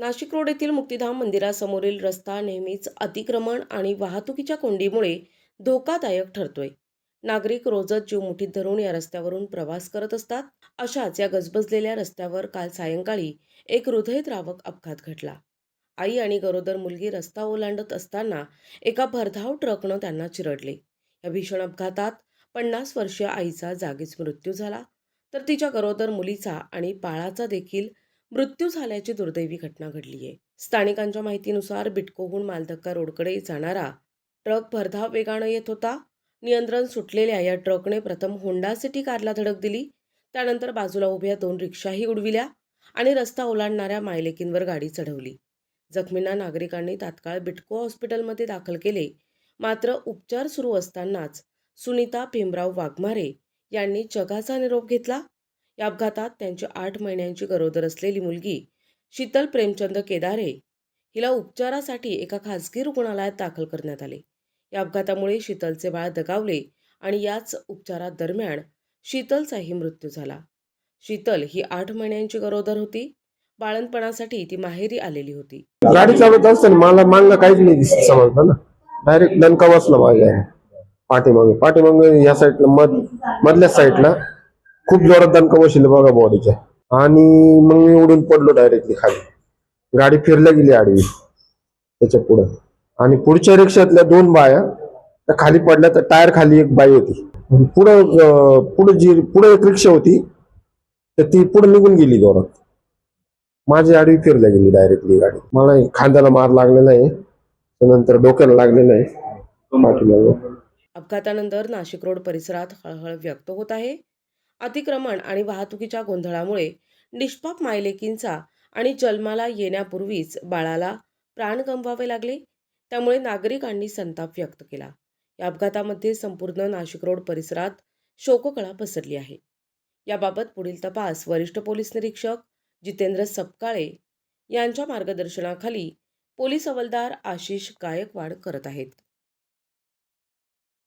Nashik road येथील मुक्तिधाम मंदिरासमोरील रस्ता नेहमीच अतिक्रमण आणि वाहतुकीच्या कोंडीमुळे धोकादायक ठरतोय. नागरिक रोजच जीव मुठीत धरून या रस्त्यावरून प्रवास करत असतात. अशाच या गजबजलेल्या रस्त्यावर काल सायंकाळी एक हृदयद्रावक अपघात घडला. आई आणि गरोदर मुलगी रस्ता ओलांडत असताना एका भरधाव ट्रकनं त्यांना चिरडले. या भीषण अपघातात पन्नास वर्षीय आईचा जागीच मृत्यू झाला. तर तिच्या गरोदर मुलीचा आणि बाळाचा देखील मृत्यू झाल्याची दुर्दैवी घटना घडली आहे स्थानिकांच्या माहितीनुसार बिटकोहून मालधक्का रोडकडे जाणारा ट्रक भरधाव वेगानं येत होता. नियंत्रण सुटलेल्या या ट्रकने प्रथम होंडा सिटी कारला धडक दिली. त्यानंतर बाजूला उभ्या दोन रिक्षाही उडविल्या आणि रस्ता ओलांडणाऱ्या मायलेकींवर गाडी चढवली. जखमींना नागरिकांनी तात्काळ बिटको हॉस्पिटलमध्ये दाखल केले. मात्र उपचार सुरू असतानाच सुनीता भीमराव वाघमारे यांनी जगाचा निरोप घेतला. या अपघातात त्यांची आठ महिन्यांची गरोदर असलेली मुलगी शीतल प्रेमचंद केदारे हिला उपचारासाठी एका खासगी रुग्णालयात दाखल करण्यात आले. या अपघातामुळे शीतलचे बाळ दगावले आणि याच उपचारादरम्यान शीतलचाही मृत्यू झाला. शीतल ही आठ महिन्यांची गरोदर होती. बाळणपणासाठी ती माहेरी आलेली होती. गाडी चालवत असताना मला मागणं काहीच नाही दिसत समजलं ना. डायरेक्ट दणका बसला माझ्या पाठीमागे. पाठीमागे या साईडला मध मधल्या साईडला खूप जोरात दणका बसले बघा बॉडीच्या आणि मग मी उडून पडलो डायरेक्टली खाली. गाडी फिरल्या गेली आडवी. त्याच्या पुढं. आणि पुढच्या रिक्षातल्या दोन बाया त्या खाली पडल्या तर टायर खाली एक बाई होती. पुढं पुढं जी पुढे एक रिक्षा होती तर ती पुढे निघून गेली जोरात. माझी आडवी फिरल्या गेली डायरेक्टली गाडी. मला खांद्याला मार लागलेला आहे त्यानंतर डोक्याला लागलेला आहे अपघातानंतर नाशिक रोड परिसरात हळहळ व्यक्त होत आहे. अतिक्रमण आणि वाहतुकीच्या गोंधळामुळे निष्पाप मायलेकींचा आणि जन्माला येण्यापूर्वीच बाळाला प्राण गमवावे लागले त्यामुळे नागरिकांनी संताप व्यक्त केला. या अपघातामध्ये संपूर्ण नाशिक रोड परिसरात शोककळा पसरली आहे. याबाबत पुढील तपास वरिष्ठ पोलीस निरीक्षक जितेंद्र सपकाळे यांच्या मार्गदर्शनाखाली पोलीस हवालदार आशिष गायकवाड करत आहेत.